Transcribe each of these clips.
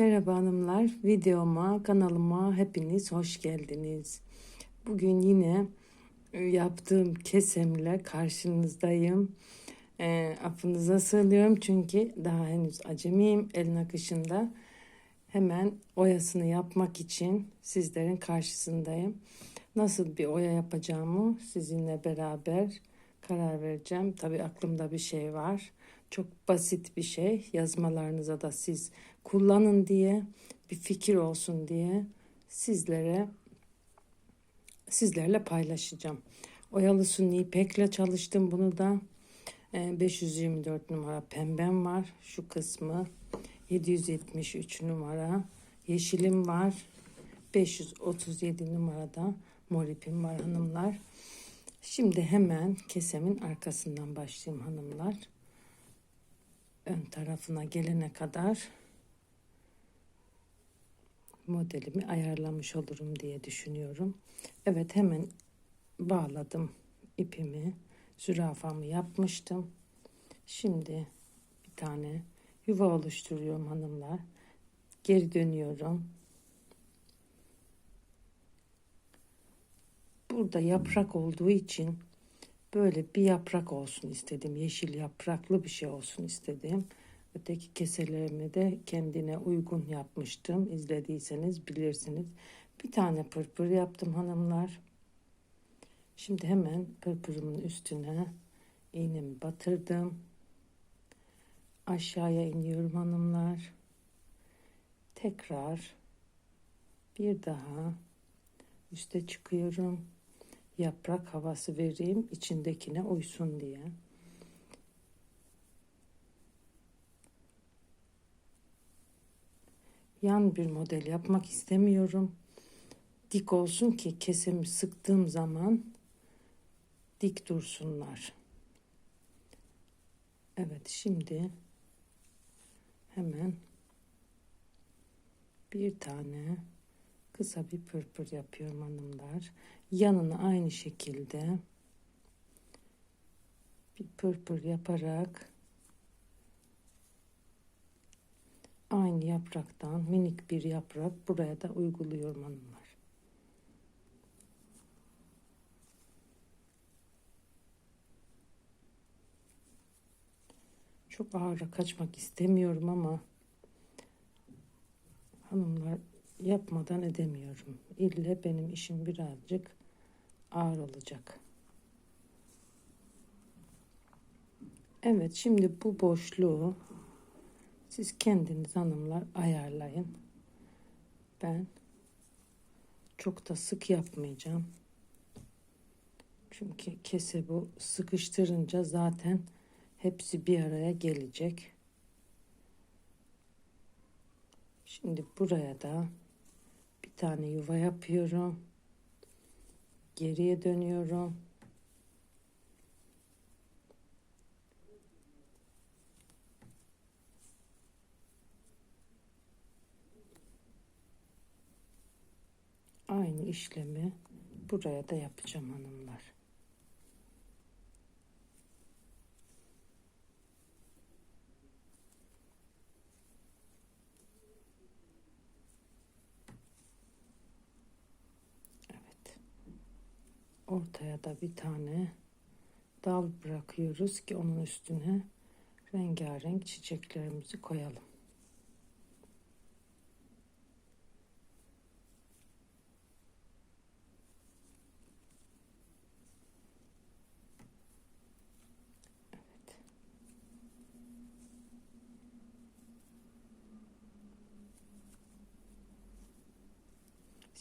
Merhaba hanımlar, videoma, kanalıma hepiniz hoş geldiniz. Bugün yine e, yaptığım kesemle karşınızdayım. E, affınıza sığınıyorum çünkü daha henüz acemiyim el nakışında. Hemen oyasını yapmak için sizlerin karşısındayım. Nasıl bir oya yapacağımı sizinle beraber karar vereceğim. Tabii aklımda bir şey var. Çok basit bir şey. Yazmalarınıza da siz kullanın diye bir fikir olsun diye sizlere sizlerle paylaşacağım. Oyalı Sunni ipekle çalıştım bunu da. 524 numara pembem var. Şu kısmı 773 numara yeşilim var. 537 numarada mor ipim var hanımlar. Şimdi hemen kesemin arkasından başlayayım hanımlar. Ön tarafına gelene kadar modelimi ayarlamış olurum diye düşünüyorum. Evet hemen bağladım ipimi. Zürafamı yapmıştım. Şimdi bir tane yuva oluşturuyorum hanımlar. Geri dönüyorum. Burada yaprak olduğu için böyle bir yaprak olsun istedim. Yeşil yapraklı bir şey olsun istedim. Öteki keselerimi de kendine uygun yapmıştım. İzlediyseniz bilirsiniz. Bir tane pırpır yaptım hanımlar. Şimdi hemen pırpırımın üstüne iğnemi batırdım. Aşağıya iniyorum hanımlar. Tekrar bir daha üste çıkıyorum. Yaprak havası vereyim içindekine uysun diye. Yan bir model yapmak istemiyorum. Dik olsun ki kesemi sıktığım zaman dik dursunlar. Evet şimdi hemen bir tane kısa bir pırpır yapıyorum hanımlar. Yanına aynı şekilde bir pırpır yaparak aynı yapraktan minik bir yaprak buraya da uyguluyorum hanımlar. Çok ağır kaçmak istemiyorum ama hanımlar yapmadan edemiyorum. İlle benim işim birazcık ağır olacak. Evet şimdi bu boşluğu siz kendiniz hanımlar ayarlayın. Ben çok da sık yapmayacağım. Çünkü kese bu sıkıştırınca zaten hepsi bir araya gelecek. Şimdi buraya da bir tane yuva yapıyorum. Geriye dönüyorum. Aynı işlemi buraya da yapacağım hanımlar. Evet. Ortaya da bir tane dal bırakıyoruz ki onun üstüne rengarenk çiçeklerimizi koyalım.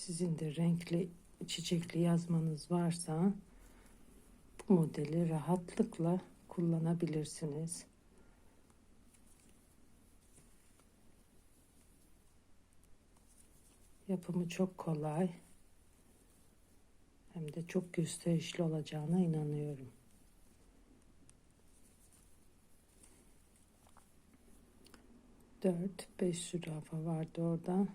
Sizin de renkli çiçekli yazmanız varsa bu modeli rahatlıkla kullanabilirsiniz. Yapımı çok kolay. Hem de çok gösterişli olacağına inanıyorum. Dört, beş zürafa vardı orada.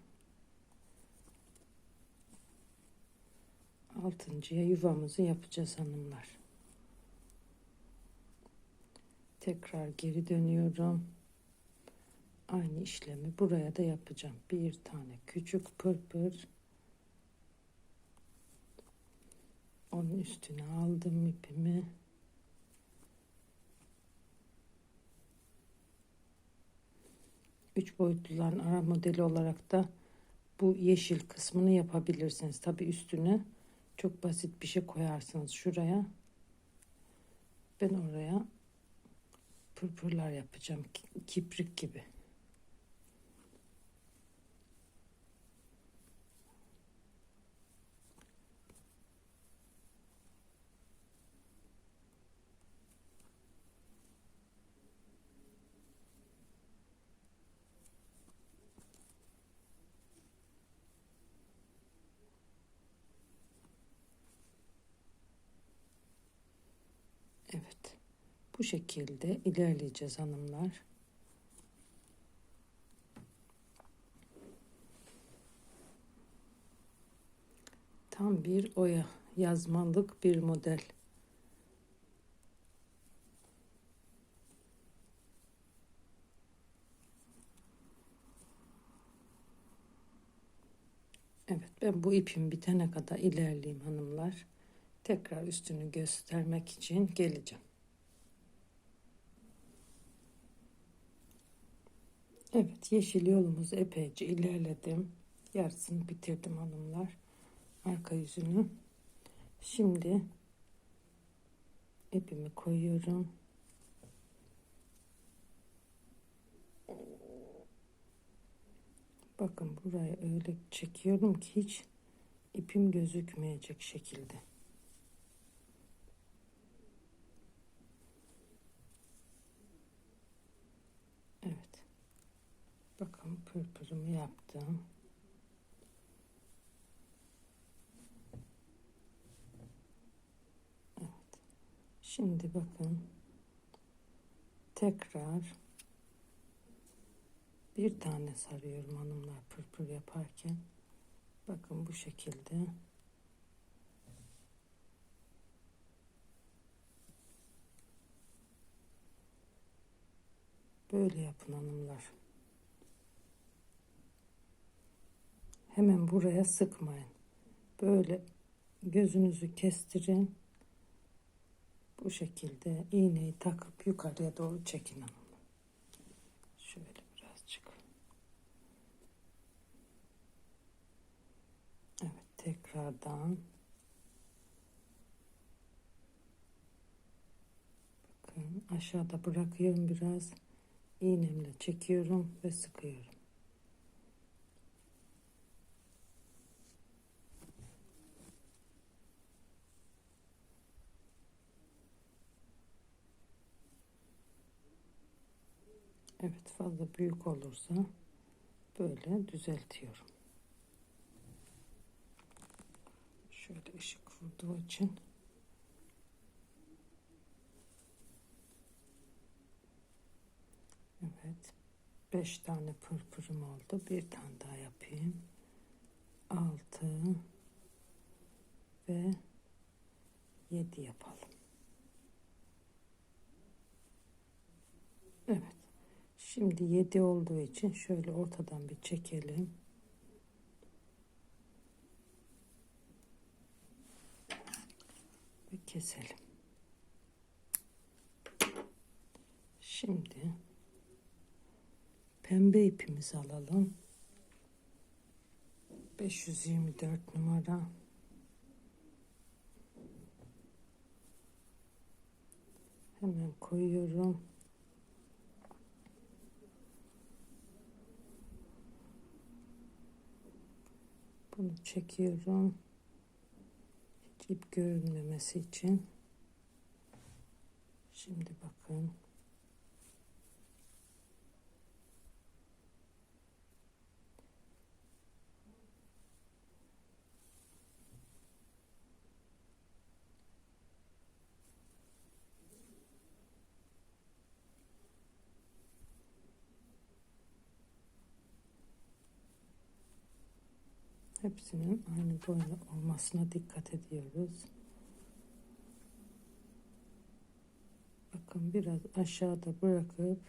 Altıncıya yuvamızı yapacağız hanımlar. Tekrar geri dönüyorum. Aynı işlemi buraya da yapacağım. Bir tane küçük pırpır. Onun üstüne aldım ipimi. Üç boyutluların ara modeli olarak da bu yeşil kısmını yapabilirsiniz. Tabi üstüne çok basit bir şey koyarsınız şuraya. Ben oraya pırpırlar yapacağım. Kiprik gibi. Evet. Bu şekilde ilerleyeceğiz hanımlar. Tam bir oya yazmalık bir model. Evet ben bu ipim bitene kadar ilerleyeyim hanımlar. Tekrar üstünü göstermek için geleceğim. Evet yeşil yolumuz epeyce ilerledim. Yarısını bitirdim hanımlar. Arka yüzünü. Şimdi ipimi koyuyorum. Bakın buraya öyle çekiyorum ki hiç ipim gözükmeyecek şekilde. Bakın pırpırımı yaptım. Evet. Şimdi bakın tekrar bir tane sarıyorum hanımlar pırpır yaparken. Bakın bu şekilde. Böyle yapın hanımlar. Hemen buraya sıkmayın. Böyle gözünüzü kestirin. Bu şekilde iğneyi takıp yukarıya doğru çekin. Şöyle birazcık. Evet tekrardan. Bakın aşağıda bırakıyorum biraz. iğnemle çekiyorum ve sıkıyorum. Evet fazla büyük olursa böyle düzeltiyorum. Şöyle ışık vurduğu için Evet. Beş tane pırpırım oldu. Bir tane daha yapayım. Altı ve yedi yapalım. Evet. Şimdi 7 olduğu için şöyle ortadan bir çekelim. Ve keselim. Şimdi pembe ipimizi alalım. 524 numara. Hemen koyuyorum. Bunu çekiyorum. Hiç ip görünmemesi için. Şimdi bakın. Hepsinin aynı boyda olmasına dikkat ediyoruz. Bakın biraz aşağıda bırakıp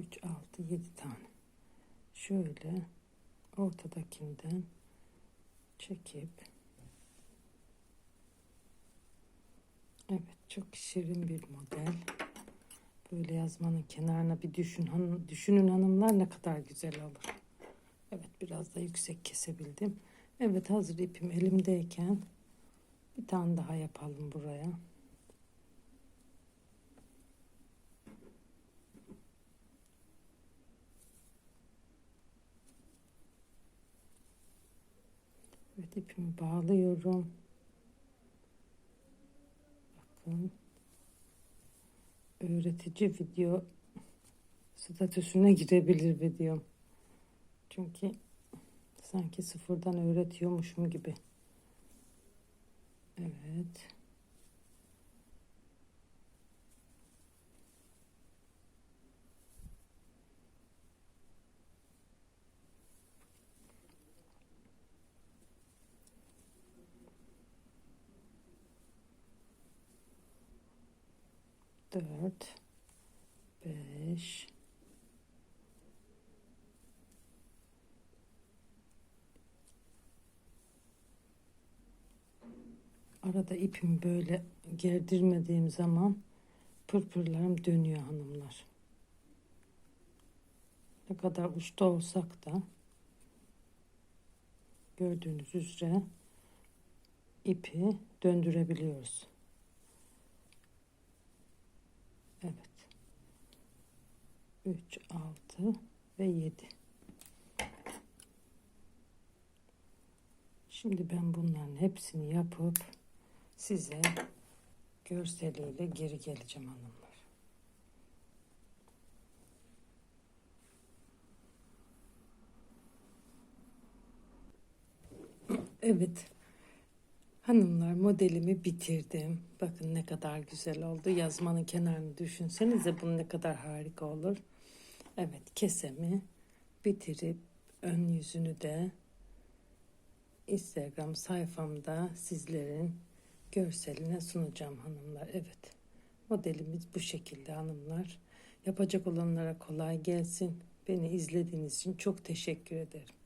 3, 6, 7 tane. Şöyle ortadakinden çekip Evet çok şirin bir model. Böyle yazmanın kenarına bir düşün, hanım, düşünün hanımlar ne kadar güzel olur. Evet biraz da yüksek kesebildim. Evet hazır ipim elimdeyken bir tane daha yapalım buraya. İpimi bağlıyorum. Bakın. Öğretici video statüsüne girebilir videom. Çünkü sanki sıfırdan öğretiyormuşum gibi. Evet. Dört, beş, Arada ipimi böyle gerdirmediğim zaman pırpırlarım dönüyor hanımlar. Ne kadar uçta olsak da gördüğünüz üzere ipi döndürebiliyoruz. Evet. 3, 6 ve 7. Şimdi ben bunların hepsini yapıp size görseliyle geri geleceğim hanımlar. Evet. Hanımlar modelimi bitirdim. Bakın ne kadar güzel oldu. Yazmanın kenarını düşünsenize bunun ne kadar harika olur. Evet kesemi bitirip ön yüzünü de Instagram sayfamda sizlerin görseline sunacağım hanımlar. Evet modelimiz bu şekilde hanımlar. Yapacak olanlara kolay gelsin. Beni izlediğiniz için çok teşekkür ederim.